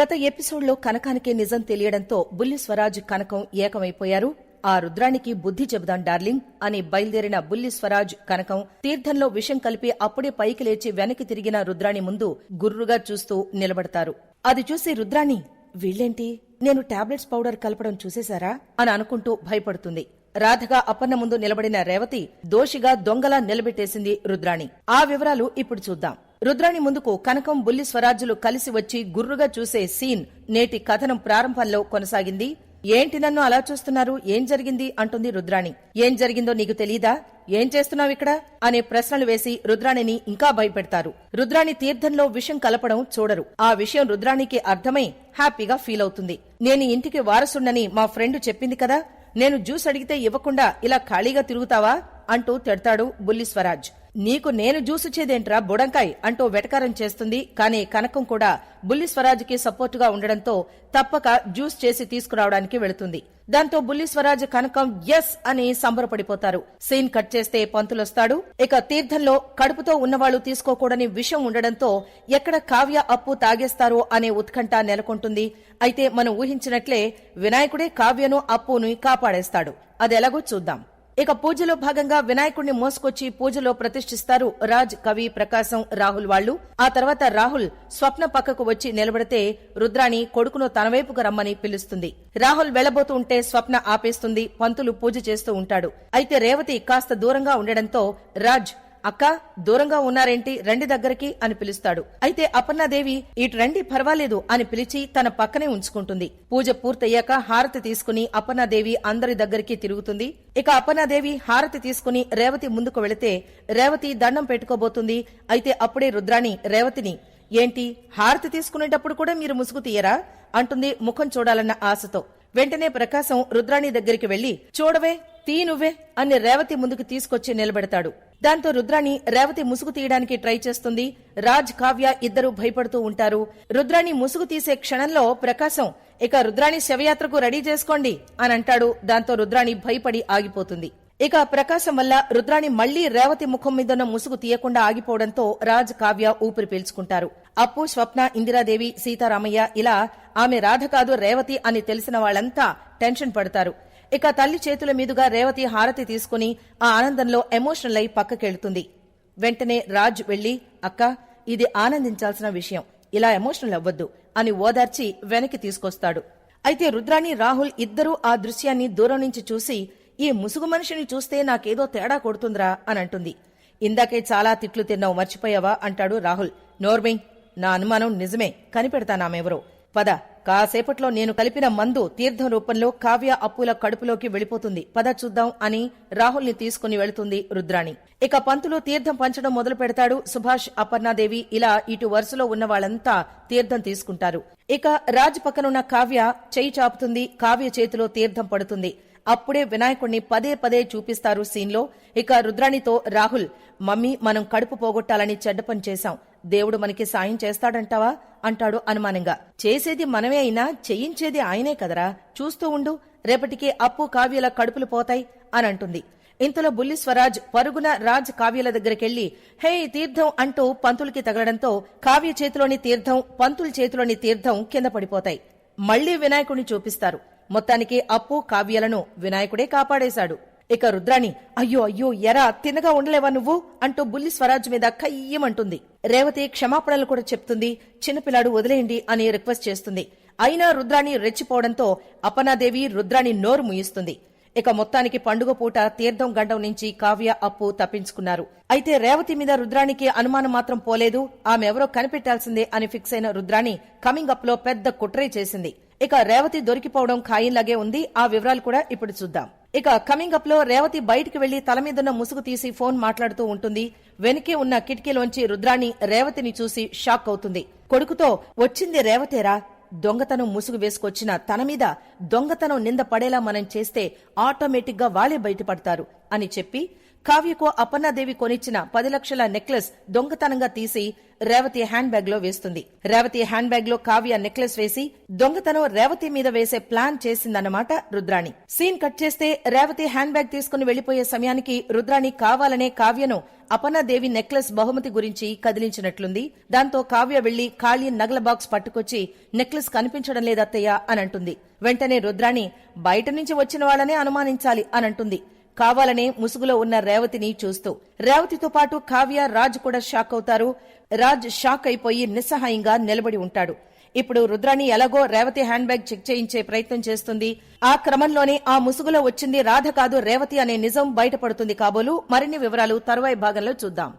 గత ఎపిసోడ్లో కనకానికి నిజం తెలియడంతో బుల్లి స్వరాజ్ కనకం ఏకమైపోయారు. ఆ రుద్రానికి బుద్ధి చెబుదాం డార్లింగ్ అని బయలుదేరిన బుల్లి స్వరాజ్ కనకం తీర్థంలో విషం కలిపి అప్పుడే పైకి లేచి వెనక్కి తిరిగిన రుద్రాణి ముందు గుర్రుగా చూస్తూ నిలబడతారు. అది చూసి రుద్రాణి వీళ్ళేంటి? నేను టాబ్లెట్స్ పౌడర్ కలపడం చూసేశారా? అని అనుకుంటూ భయపడుతుంది. రాధగా అప్పన్న ముందు నిలబడిన రేవతి దోషిగా దొంగలా నిలబెట్టేసింది రుద్రాణి. ఆ వివరాలు ఇప్పుడు చూద్దాం. రుద్రాణి ముందుకు కనకం బుల్లి స్వరాజ్యులు కలిసి వచ్చి గుర్రుగా చూసే సీన్ నేటి కథనం ప్రారంభంలో కొనసాగింది. ఏంటి నన్ను అలా చూస్తున్నారు? ఏం జరిగింది? అంటుంది రుద్రాణి. ఏం జరిగిందో నీకు తెలీదా? ఏం చేస్తున్నావు ఇక్కడ? అనే ప్రశ్నలు వేసి రుద్రాణిని ఇంకా భయపెడతారు. రుద్రాణి తీర్థంలో విషం కలపడం చూడరు. ఆ విషయం రుద్రాణికి అర్థమై హ్యాపీగా ఫీల్ అవుతుంది. నేను ఇంటికి వారసుండని మా ఫ్రెండ్ చెప్పింది కదా? నేను జ్యూస్ అడిగితే ఇవ్వకుండా ఇలా ఖాళీగా తిరుగుతావా? అంటూ తిడతాడు బుల్లి స్వరాజ్. నీకు నేను జ్యూస్ బుడంకాయ్ అంటూ వెటకారం చేస్తుంది. కానీ కనకం కూడా బుల్లి స్వరాజ్కి సపోర్టుగా ఉండడంతో తప్పక జ్యూస్ చేసి తీసుకురావడానికి వెళుతుంది. దాంతో బుల్లి స్వరాజ్ కనకం ఎస్ అని సంబరపడిపోతారు. సీన్ కట్ చేస్తే పంతులొస్తాడు. ఇక తీర్థంలో కడుపుతో ఉన్నవాళ్ళు తీసుకోకూడని విషం ఉండడంతో ఎక్కడ కావ్య అప్పు తాగేస్తారో అనే ఉత్కంఠ నెలకొంటుంది. అయితే మనం ఊహించినట్లే వినాయకుడే కావ్యను అప్పును కాపాడేస్తాడు. అదెలాగో చూద్దాం. ఇక పూజలో భాగంగా వినాయకుడిని మోసుకొచ్చి పూజలో ప్రతిష్ఠిస్తారు రాజ్ కవి ప్రకాశం రాహుల్ వాళ్ళు ఆ తర్వాత రాహుల్ స్వప్న పక్కకు వచ్చి నిలబడితే రుద్రాణి కొడుకును తనవైపుకు రమ్మని పిలుస్తుంది. రాహుల్ వెళ్ళబోతూ ఉంటే స్వప్న ఆపేస్తుంది పంతులు పూజ చేస్తూ ఉంటాడు. అయితే రేవతి కాస్త దూరంగా ఉండడంతో రాజ్ అక్క దూరంగా ఉన్నారేంటి? రండి దగ్గరికి అని పిలుస్తాడు. అయితే అపర్ణాదేవి ఇటు రండి పర్వాలేదు అని పిలిచి తన పక్కనే ఉంచుకుంటుంది. పూజ పూర్తయ్యాక హారతి తీసుకుని అపర్ణాదేవి అందరి దగ్గరికి తిరుగుతుంది. ఇక అపర్ణాదేవి హారతి తీసుకుని రేవతి ముందుకు వెళితే రేవతి దండం పెట్టుకోబోతుంది. అయితే అప్పుడే రుద్రాణి రేవతిని ఏంటి హారతి తీసుకునేటప్పుడు కూడా మీరు ముసుగు తీయరా? అంటుంది ముఖం చూడాలన్న ఆశతో. వెంటనే ప్రకాశం రుద్రాణి దగ్గరికి వెళ్ళి చూడవే తీ నువ్వే అని రేవతి ముందుకు తీసుకొచ్చి నిలబెడతాడు. దాంతో రుద్రాణి రేవతి ముసుగు తీయడానికి ట్రై చేస్తుంది. రాజ్ కావ్య ఇద్దరు భయపడుతూ ఉంటారు. రుద్రాణి ముసుగు తీసే క్షణంలో ప్రకాశం ఇక రుద్రాణి శవయాత్రకు రెడీ చేసుకోండి అని అంటాడు. దాంతో రుద్రాణి భయపడి ఆగిపోతుంది. ఇక ప్రకాశం వల్ల రుద్రాణి మళ్ళీ రేవతి ముఖం మీదున్న ముసుగు తీయకుండా ఆగిపోవడంతో రాజ్ కావ్య ఊపిరి పీల్చుకుంటారు. అప్పు స్వప్న ఇందిరాదేవి సీతారామయ్య ఇలా ఆమె రాధ కాదు రేవతి అని తెలిసిన వాళ్ళంతా టెన్షన్ పడతారు. ఇక తల్లి చేతుల మీదుగా రేవతి హారతి తీసుకుని ఆ ఆనందంలో ఎమోషనల్ అయి పక్కకెళ్తుంది. వెంటనే రాజ్ వెళ్ళి అక్క ఇది ఆనందించాల్సిన విషయం. ఇలా ఎమోషనల్ అవ్వద్దు అని ఓదార్చి వెనక్కి తీసుకొస్తాడు. అయితే రుద్రాణి రాహుల్ ఇద్దరూ ఆ దృశ్యాన్ని దూరం నుంచి చూసి ఈ ముసుగు మనిషిని చూస్తే నాకేదో తేడా కొడుతుందిరా అని అంటుంది. ఇందాకే చాలా తిట్లు తిన్నావు మర్చిపోయావా? అంటాడు రాహుల్. నోర్మింగ్ నా అనుమానం నిజమే. కనిపెడతానామెవరో. పద కాసేపట్లో నేను కలిపిన మందు తీర్థం రూపంలో కావ్య అప్పుల కడుపులోకి వెళ్ళిపోతుంది పద చూద్దాం అని రాహుల్ని తీసుకుని వెళుతుంది రుద్రాణి. ఇక పంతులు తీర్థం పంచడం మొదలు పెడతాడు. సుభాష్ అపర్ణాదేవి ఇలా ఇటు వరుసలో ఉన్న వాళ్ళంతా తీర్థం తీసుకుంటారు. ఇక రాజ్ పక్కనున్న కావ్య చేయి చాపుతుంది. కావ్య చేతిలో తీర్థం పడుతుంది. అప్పుడే వినాయకుణ్ణి పదే పదే చూపిస్తారు సీన్లో. ఇక రుద్రాణితో రాహుల్ మమ్మీ మనం కడుపు పోగొట్టాలని చెడ్డ పని చేశాం. దేవుడు మనకి సాయం చేస్తాడంటావా? అంటాడు అనుమానంగా. చేసేది మనమే అయినా చేయించేది ఆయనే కదరా. చూస్తూ ఉండు. రేపటికి అప్పు కావ్యల కడుపులు పోతాయి అని అంటుంది. ఇంతలో బుల్లి స్వరాజ్ పరుగున రాజ్ కావ్యల దగ్గరికెళ్ళి హే తీర్థం అంటూ పంతులకి తగలడంతో కావ్య చేతిలోని తీర్థం పంతుల చేతిలోని తీర్థం కింద పడిపోతాయి. మళ్ళీ వినాయకుడిని చూపిస్తారు. మొత్తానికి అప్పు కావ్యలను వినాయకుడే కాపాడేశాడు. ఇక రుద్రాణి అయ్యో అయ్యో ఎరా తినగా ఉండలేవా నువ్వు? అంటూ బుల్లి స్వరాజ్ మీద కయ్యమంటుంది. రేవతి క్షమాపణలు కూడా చెప్తుంది చిన్నపిల్లాడు వదిలేయండి అని రిక్వెస్ట్ చేస్తుంది. అయినా రుద్రాణి రెచ్చిపోవడంతో అపనాదేవి రుద్రాణి నోరు ముయిస్తుంది ఇక మొత్తానికి పండుగ పూట తీర్థం గండం నుంచి కావ్య అప్పు తప్పించుకున్నారు. అయితే రేవతి మీద రుద్రానికి అనుమానం మాత్రం పోలేదు ఆమె ఎవరో కనిపెట్టాల్సిందే అని ఫిక్స్ అయిన రుద్రాణి కమింగ్ అప్లో పెద్ద కుట్రే చేసింది. ఇక రేవతి దొరికిపోవడం ఖాయంలాగే ఉంది. ఆ వివరాలు కూడా ఇప్పుడు చూద్దాం. ఇక కమింగ్ అప్లో రేవతి బయటికి వెళ్ళి తల మీదున్న ముసుగు తీసి ఫోన్ మాట్లాడుతూ ఉంటుంది. వెనకే ఉన్న కిటికీలోంచి రుద్రాణి రేవతిని చూసి షాక్ అవుతుంది. కొడుకుతో వచ్చింది రేవతేరా. దొంగతనం ముసుగు వేసుకొచ్చిన తన మీద దొంగతనం నింద పడేలా మనం చేస్తే ఆటోమేటిక్గా వాళ్ళే బయటపడతారు. అని చెప్పి కావ్యకు అపర్ణాదేవి కొనిచ్చిన పది లక్షల నెక్లెస్ దొంగతనంగా తీసి రేవతి హ్యాండ్ బ్యాగ్లో వేస్తుంది. రేవతి హ్యాండ్ బ్యాగ్లో కావ్య నెక్లెస్ వేసి దొంగతనం రేవతి మీద వేసే ప్లాన్ చేసిందన్నమాట రుద్రాణి. సీన్ కట్ చేస్తే రేవతి హ్యాండ్ బ్యాగ్ తీసుకుని వెళ్ళిపోయే సమయానికి రుద్రాణి కావాలనే కావ్యను అపర్ణాదేవి నెక్లెస్ బహుమతి గురించి కదిలించినట్లుంది. దాంతో కావ్య వెళ్ళి ఖాళీ నగల బాక్స్ పట్టుకొచ్చి నెక్లెస్ కనిపించడం లేదత్తయ్య అని అంటుంది. వెంటనే రుద్రాణి బయట నుంచి వచ్చిన వాళ్ళనే అనుమానించాలి అనంటుంది కావాలనే ముసుగులో ఉన్న రేవతిని చూస్తూ రేవతితో పాటు కావ్య రాజ్ కూడా షాక్ అవుతారు. రాజ్ షాక్ అయిపోయి నిస్సహాయంగా నిలబడి ఉంటాడు. ఇప్పుడు రుద్రాణి ఎలాగో రేవతి హ్యాండ్ బ్యాగ్ చెక్ చేయించే ప్రయత్నం చేస్తుంది. ఆ క్రమంలోనే ఆ ముసుగులో వచ్చింది రాధ కాదు రేవతి అనే నిజం బయటపడుతుంది కాబోలు. మరిన్ని వివరాలు తరువాయి భాగంలో చూద్దాం.